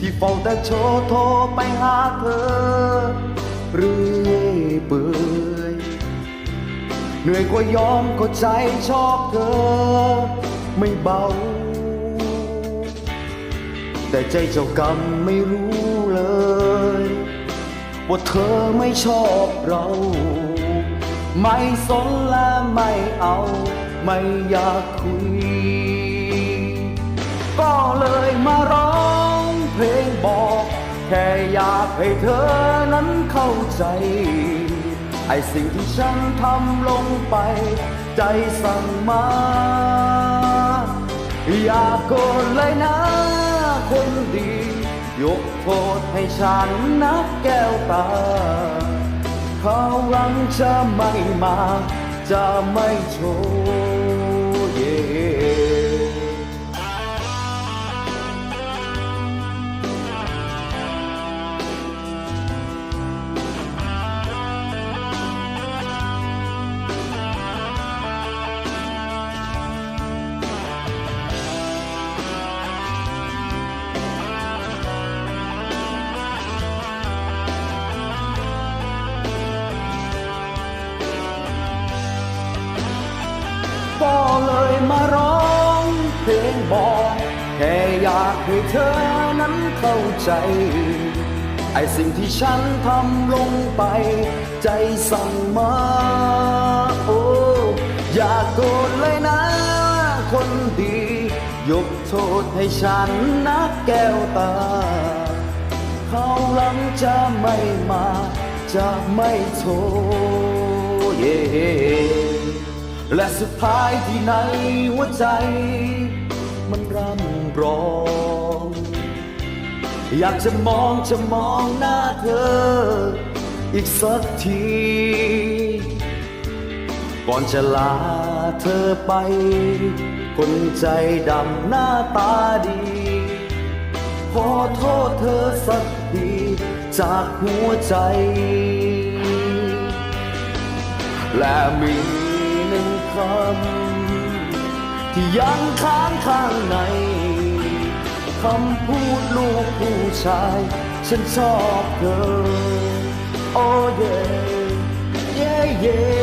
ที่เฝ้าแต่โทรโทรไปหาเธอเรื่อยเปื่อยเหนื่อยกว่ายอมก็ใจชอบเธอ ไม่เบา แต่ใจเจ้ากรรมไม่รู้เลย ว่าเธอไม่ชอบเรา ไม่สนและไม่เอา ไม่อยากคุย ก็เลยมาร้อง แค่อยากให้เธอนั้นเข้าใจ ไอสิ่งที่ฉันทำลงไป ใจสั่งมา อย่าโกรธเลยนะคนดี ยกโทษให้ฉันนะแก้วตา เขาวหลังจะไม่มา จะไม่โชว์ ก็เลยมาร้องเพลงบอกแค่อยากให้เธอนั้นเข้าใจไอสิ่งที่ฉันทำลงไป ใจสั่งมา โอ้อย่าโกรธเลยนะ คนดี ยกโทษให้ฉันนะแก้วตา เขาวหลังจะไม่มา จะไม่โทษเย่ และสุดท้ายที่ในหัวใจ มันร่ำร้อง อยากจะมองจะมองหน้าเธอ อีกสักที ก่อนจะลาเธอไป คนใจดำหน้าตาดี ขอโทษเธอสักทีจากหัวใจ และมี หนึ่งคำที่ยังค้างข้างในคำพูดลูกผู้ชาย ฉันชอบเธอ oh yeah yeah yeah